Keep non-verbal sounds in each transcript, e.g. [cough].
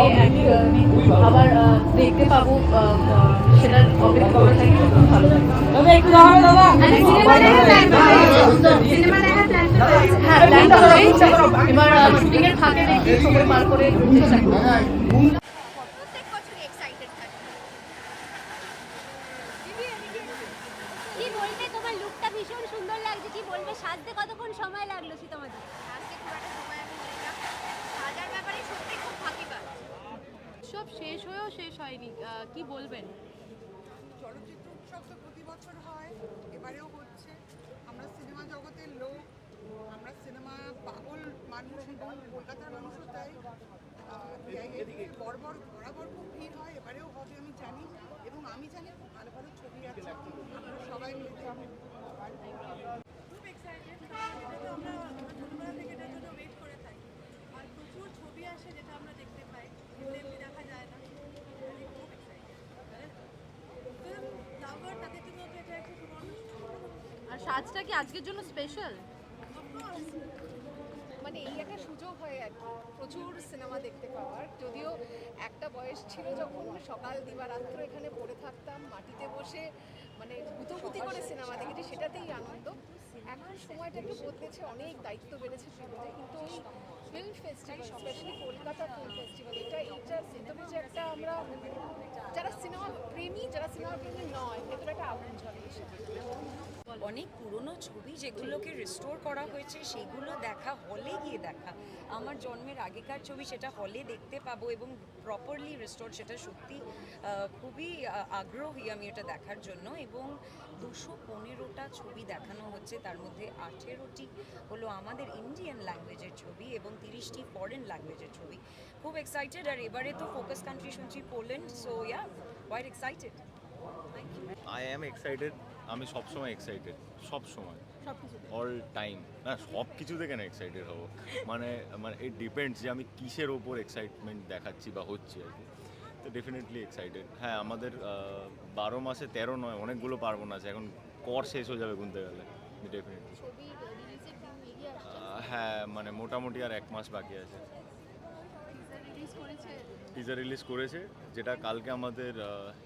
এক- আবার আহ, দেখতে পাবো আহ, অপেক্ষা করে থাকি খুব ভালো হ্যাঁ প্ল্যান তো এবার শুটিং ফাঁকে দেখি সময় পার করে চেষ্টা করব প্রত্যেক বছরই এক্সাইটেড থাকি কি বলবে তোমার লুকটা ভীষণ সুন্দর লাগছে কি বলবে সাজতে কতক্ষণ সময় লাগল সে তোমাদের সাজতে খুব একটা সময় আমি নিই না সাজার ব্যাপারে সত্যি খুব ফাঁকিবাজ সব শেষ হয়েও শেষ হয়নি আহ, কি বলবেন চলচ্চিত্র উৎসব তো প্রতি বছর হয়, এবারেও হচ্ছে। আমরা সিনেমা জগতের লোক, আমরা সিনেমা পাগল মানুষ, এবং কলকাতার মানুষও তাই। বরবর বরাবর বরাবর খুব ভিড় হয়, এবারেও হবে আমি জানি। এবং আমি জানি ভালো ভালো ছবি আছে। আমরা সবাই মিলে দেখব। খুব এক্সাইটেড কারণ এটা তো আমরা ছোটবেলা থেকে এটার জন্য ওয়েট করে থাকি আর প্রচুর ছবি আসে যেটা আমরা দেখতে পাই এমনি এমনি দেখা যায় না আমি খুব এক্সাইটেড ফিল্ম লাভার তাদের জন্য তো এটা একটা সুবর্ণ আর সাজটা কি আজকের জন্য স্পেশাল মানে এই একটা সুযোগ হয় আর কি। প্রচুর সিনেমা দেখতে পাওয়ার। যদিও একটা বয়স ছিল যখন সকাল দিবারাত্র এখানে পড়ে থাকতাম, মাটিতে বসে মানে গুতোগুতি করে সিনেমা দেখেছি, সেটাতেই আনন্দ। এখন সময়টা একটু বদলেছে, অনেক দায়িত্ব বেড়েছে জীবনে কিন্তু film festival specially Kolkata film festival এটা এইটা ভিতরে যে একটা আমরা যারা সিনেমা প্রেমী, যারা সিনেমা প্রেমী নয় ভেতরে একটা আগুন জ্বলে এসে। অনেক পুরনো ছবি যেগুলোকে রিস্টোর করা হয়েছে, সেগুলো দেখা হলে গিয়ে দেখা। আমার জন্মের আগেকার ছবি সেটা হলে দেখতে পাবো এবং প্রপারলি রিস্টোর সেটা সত্যি খুবই আগ্রহী আমি এটা দেখার জন্য। এবং দুশো পনেরোটা ছবি দেখানো হচ্ছে, তার মধ্যে আঠেরোটি হলো আমাদের ইন্ডিয়ান ল্যাঙ্গুয়েজের ছবি এবং তিরিশটি ফরেন ল্যাঙ্গুয়েজের ছবি। খুব এক্সাইটেড আর এবারে তো ফোকাস কান্ট্রি শুনছি Poland so yeah quite excited thank you I am excited আমি সবসময় এক্সাইটেড সব সময় অল টাইম না সব কিছু কিছুতে কেন এক্সাইটেড হব? মানে মানে ইট ডিপেন্ডস যে আমি কিসের ওপর এক্সাইটমেন্ট দেখাচ্ছি বা হচ্ছে আর কি। তো ডেফিনেটলি এক্সাইটেড হ্যাঁ আমাদের বারো মাসে তেরো নয় অনেকগুলো পার্বণ আছে। এখন কর শেষ হয়ে যাবে গুনতে গেলে। ডেফিনেটলি হ্যাঁ মানে মোটামুটি আর এক মাস বাকি আছে। টিজার রিলিজ করেছে যেটা কালকে আমাদের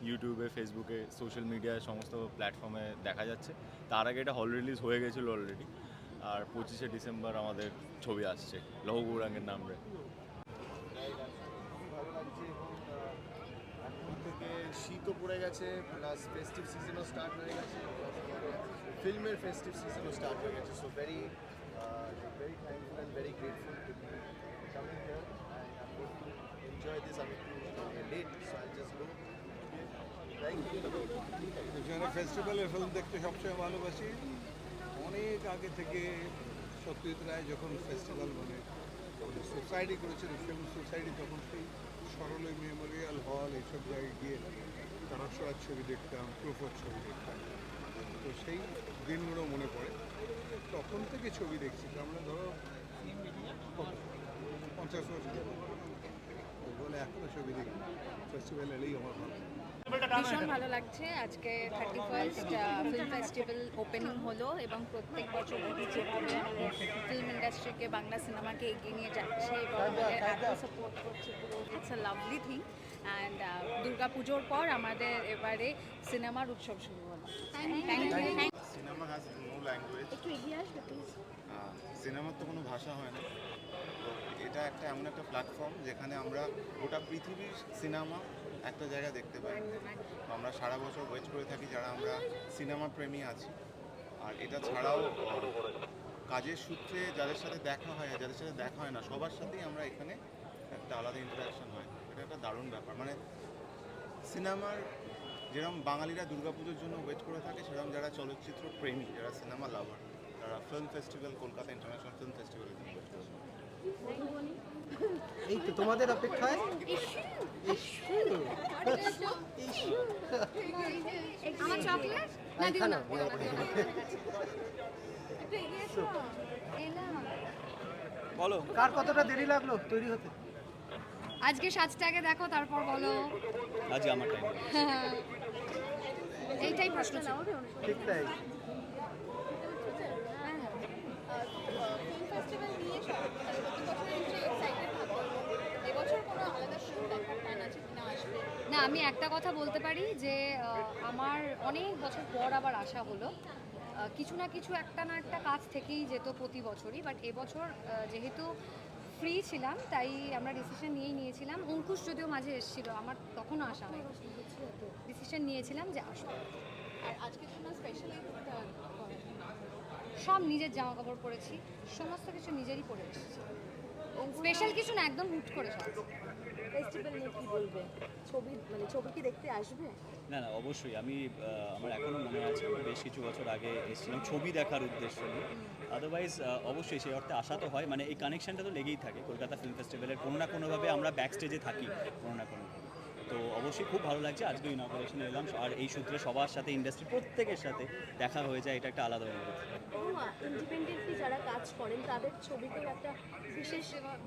ইউটিউবে ফেসবুকে সোশ্যাল মিডিয়ায় সমস্ত প্ল্যাটফর্মে দেখা যাচ্ছে। তার আগে এটা হল রিলিজ হয়ে গেছিল অলরেডি আর পঁচিশে ডিসেম্বর আমাদের ছবি আসছে লহু গৌরাঙ্গের নাম রে। শীতও পড়ে গেছে প্লাস ফেস্টিভ সিজনও স্টার্ট হয়ে গেছে ফিল্মের ফেস্টিভ সিজনও স্টার্ট হয়ে গেছে so very very thankful and very grateful to আমি late so I just go thank you এখানে ফেস্টিভ্যালের ফিল্ম দেখতে সবসময় ভালোবাসি। অনেক আগে থেকে সত্যজিৎ রায় যখন ফেস্টিভ্যাল মানে সোসাইটি করেছিল ফিল্ম সোসাইটি তখন সেই সরলে মেমোরিয়াল হল এইসব জায়গায় গিয়ে তারস্বরার ছবি দেখতাম, প্রফর ছবি দেখতাম। তো সেই দিনগুলো মনে পড়ে। তখন থেকে ছবি দেখছি। আমরা ধরো কত? পঞ্চাশ বছর। তো বলে এখনও ছবি দেখি ফেস্টিভ্যাল এলেই আমার ভালো ভীষণ ভালো লাগছে। আজকে thirty first film festival opening হলো এবং প্রত্যেক বছর যেভাবে ফিল্ম ইন্ডাস্ট্রিকে বাংলা সিনেমাকে এগিয়ে নিয়ে যাচ্ছে এবং আমাদের এত সাপোর্ট করছে পুরো। It's a lovely thing and Durga পুজোর পর আমাদের এবারে সিনেমার উৎসব শুরু হলো। Thank you cinema has no language একটু এগিয়ে আসবে প্লিজ সিনেমার তো কোনো ভাষা হয় না। এটা একটা এমন একটা প্ল্যাটফর্ম যেখানে আমরা গোটা পৃথিবীর সিনেমা একটা জায়গা দেখতে পাই। আমরা সারা বছর ওয়েট করে থাকি যারা আমরা সিনেমা প্রেমী আছি। আর এটা ছাড়াও কাজের সূত্রে যাদের সাথে দেখা হয় যাদের সাথে দেখা হয় না, সবার সাথেই আমরা এখানে একটা আলাদা ইন্টারাকশন হয়। এটা একটা দারুণ ব্যাপার। মানে সিনেমার যেরকম বাঙালিরা দুর্গাপুজোর জন্য ওয়েট করে থাকে সেরকম যারা চলচ্চিত্র প্রেমী, যারা সিনেমা লাভার তারা film festival Kolkata international film ফেস্টিভ্যালের জন্য ওয়েট করে এই তো তোমাদের অপেক্ষায়? আমার চকলেট? বলো কার কতটা দেরি লাগল তৈরি হতে? আজকে সাজটাকে দেখো তারপর বলো। আজকে আমার টাইম [laughs] এইটাই প্রশ্ন ঠিক তাই। ফিল্ম ফেস্টিভ্যাল নিয়ে না আমি একটা কথা বলতে পারি যে আমার অনেক বছর পর আবার আসা হলো। কিছু না কিছু একটা না একটা কাজ থেকেই যেত প্রতি বছরই বাট এবছর যেহেতু ফ্রি ছিলাম তাই আমরা ডিসিশন নিয়েই নিয়েছিলাম। অঙ্কুশ যদিও মাঝে এসেছিল আমার তখনও আসা হয়নি। ডিসিশন নিয়েছিলাম যে আসব। আর আজকে স্পেশালি সব নিজের জামা কাপড় পরেছি সমস্ত কিছু নিজেরই পরে এসেছি। স্পেশাল কিছু না একদম হুট করে সব। ফেস্টিভ্যাল নিয়ে কি বলবে? ছবি মানে ছবি কি দেখতে আসবে? না না অবশ্যই। আমি আমার এখনও মনে আছে বেশ কিছু বছর আগে এসেছিলাম ছবি দেখার উদ্দেশ্য নিয়ে। আদারওয়াইজ অবশ্যই সেই অর্থে আসা তো হয়। মানে এই কানেকশনটা তো লেগেই থাকে। কলকাতা ফিল্ম ফেস্টিভ্যালের কোনো না কোনোভাবে আমরা ব্যাক স্টেজে থাকি কোনো না কোনোভাবে তো অবশ্যই খুব ভালো লাগছে। আজকে ইনগ্রেশনে এলাম। আর এই সূত্রে সবার সাথে ইন্ডাস্ট্রি প্রত্যেকের সাথে দেখা হয়ে যায়। এটা একটা আলাদা অনুভূতি। ইন্ডিপেন্ডেন্টলি যারা কাজ করেন তাদের ছবিকেও একটা বিশেষ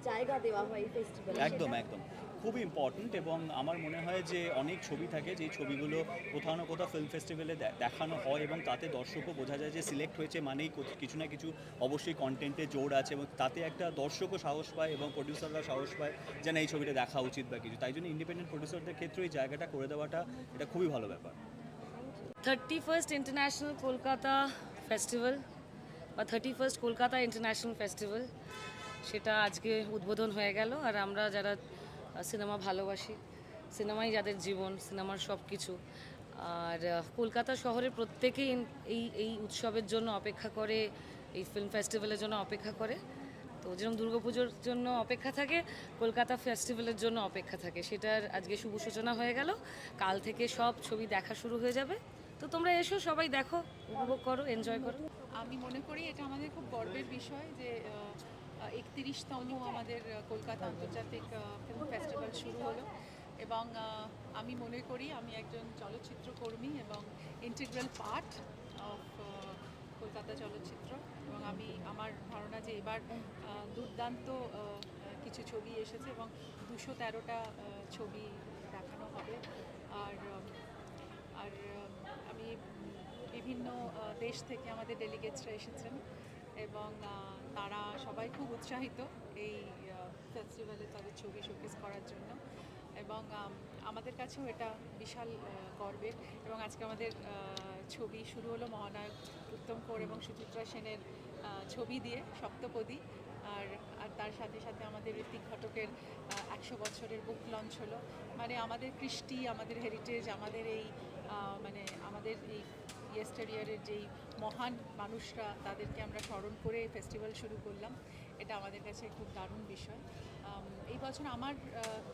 জায়গা দেওয়া হয় এই ফেস্টিভ্যালে একদম একদম। খুবই ইম্পর্ট্যান্ট এবং আমার মনে হয় যে অনেক ছবি থাকে যেই ছবিগুলো কোথাও না কোথাও ফিল্ম ফেস্টিভ্যালে দেখানো হয় এবং তাতে দর্শকও বোঝা যায় যে সিলেক্ট হয়েছে মানেই কিছু না কিছু অবশ্যই কন্টেন্টে জোর আছে এবং তাতে একটা দর্শকও সাহস পায় এবং প্রডিউসাররা সাহস পায় যে না এই ছবিটা দেখা উচিত বা কিছু। তাই জন্য ইন্ডিপেন্ডেন্ট প্রডিউসারদের ক্ষেত্রে এই জায়গাটা করে দেওয়াটা এটা খুবই ভালো ব্যাপার। Thirty first international Kolkata festival বা thirty first Kolkata international festival সেটা আজকে উদ্বোধন হয়ে গেল। আর আমরা যারা সিনেমা ভালোবাসি, সিনেমাই যাদের জীবন, সিনেমার সব কিছু আর কলকাতা শহরের প্রত্যেকেই এই এই উৎসবের জন্য অপেক্ষা করে, এই ফিল্ম ফেস্টিভ্যালের জন্য অপেক্ষা করে। তো যেরকম দুর্গাপুজোর জন্য অপেক্ষা থাকে, কলকাতা ফেস্টিভ্যালের জন্য অপেক্ষা থাকে। সেটার আজকে শুভ সূচনা হয়ে গেল। কাল থেকে সব ছবি দেখা শুরু হয়ে যাবে। তো তোমরা এসো, সবাই দেখো, উপভোগ করো এনজয় করো। আমি মনে করি এটা আমাদের খুব গর্বের বিষয় যে একত্রিশতম আমাদের কলকাতা আন্তর্জাতিক ফিল্ম ফেস্টিভ্যাল শুরু হলো। এবং আমি মনে করি আমি একজন চলচ্চিত্র কর্মী এবং ইন্টিগ্রাল পার্ট অফ কলকাতা চলচ্চিত্র। এবং আমি আমার ধারণা যে এবার দুর্দান্ত কিছু ছবি এসেছে এবং দুশো তেরোটা ছবি দেখানো হবে। আর আর আমি বিভিন্ন দেশ থেকে আমাদের ডেলিগেটসরা এসেছেন এবং তারা সবাই খুব উৎসাহিত এই ফেস্টিভ্যালে তাদের ছবি শোকেস করার জন্য। এবং আমাদের কাছেও এটা বিশাল গর্বের। এবং আজকে আমাদের ছবি শুরু হলো মহানায়ক উত্তম কর এবং সুচিত্রা সেনের ছবি দিয়ে সপ্তপদী। আর আর তার সাথে সাথে আমাদের ঋতিক ঘটকের একশো বছরের বুক লঞ্চ হলো। মানে আমাদের কৃষ্টি, আমাদের হেরিটেজ আমাদের এই মানে আমাদের এই ইয়েস্টারিয়ারের যেই মহান মানুষরা তাদেরকে আমরা স্মরণ করে ফেস্টিভ্যাল শুরু করলাম, এটা আমাদের কাছে খুব দারুণ বিষয়। এই বছর আমার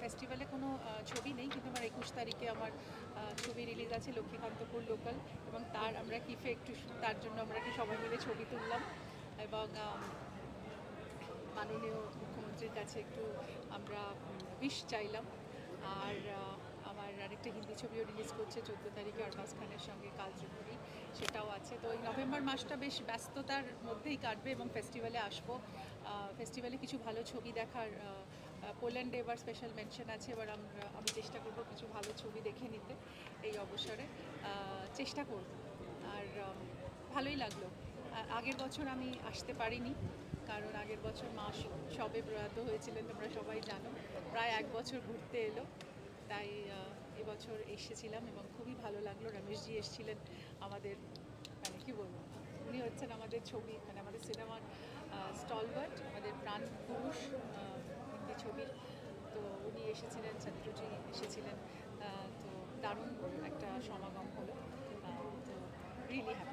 ফেস্টিভ্যালে কোনো ছবি নেই, কিন্তু আমার একুশ তারিখে আমার ছবি রিলিজ আছে লক্ষ্মীকান্তপুর লোকাল এবং তার আমরা কিফে একটু তার জন্য আমরা একটু সবাই মিলে ছবি তুললাম। এবং মাননীয় মুখ্যমন্ত্রীর কাছে একটু আমরা বিষ চাইলাম। আর আমার আরেকটা হিন্দি ছবিও রিলিজ করছে চোদ্দ তারিখে আরবাজ খানের সঙ্গে কালজুপুরি সেটাও আছে। তো এই নভেম্বর মাসটা বেশ ব্যস্ততার মধ্যেই কাটবে এবং ফেস্টিভ্যালে আসব। ফেস্টিভ্যালে কিছু ভালো ছবি দেখার পোল্যান্ডে এবার স্পেশাল মেনশন আছে। এবার আমরা আমি চেষ্টা করব কিছু ভালো ছবি দেখে নিতে এই অবসরে। চেষ্টা করব। আর ভালোই লাগল। আগের বছর আমি আসতে পারিনি, কারণ আগের বছর মা সবে প্রয়াত হয়েছিলেন, তোমরা সবাই জানো। প্রায় এক বছর ঘুরতে এলো, তাই এবছর এসেছিলাম এবং খুবই ভালো লাগল। রমেশজি এসেছিলেন আমাদের মানে কী বলব, উনি হচ্ছেন আমাদের ছবি মানে আমাদের সিনেমার স্টলবার্ট আমাদের প্রাণ পুরুষ হিন্দি ছবির। তো উনি এসেছিলেন ছত্রজি এসেছিলেন তো দারুণ একটা সমাগম হলো। তো রিয়েলি হ্যাপি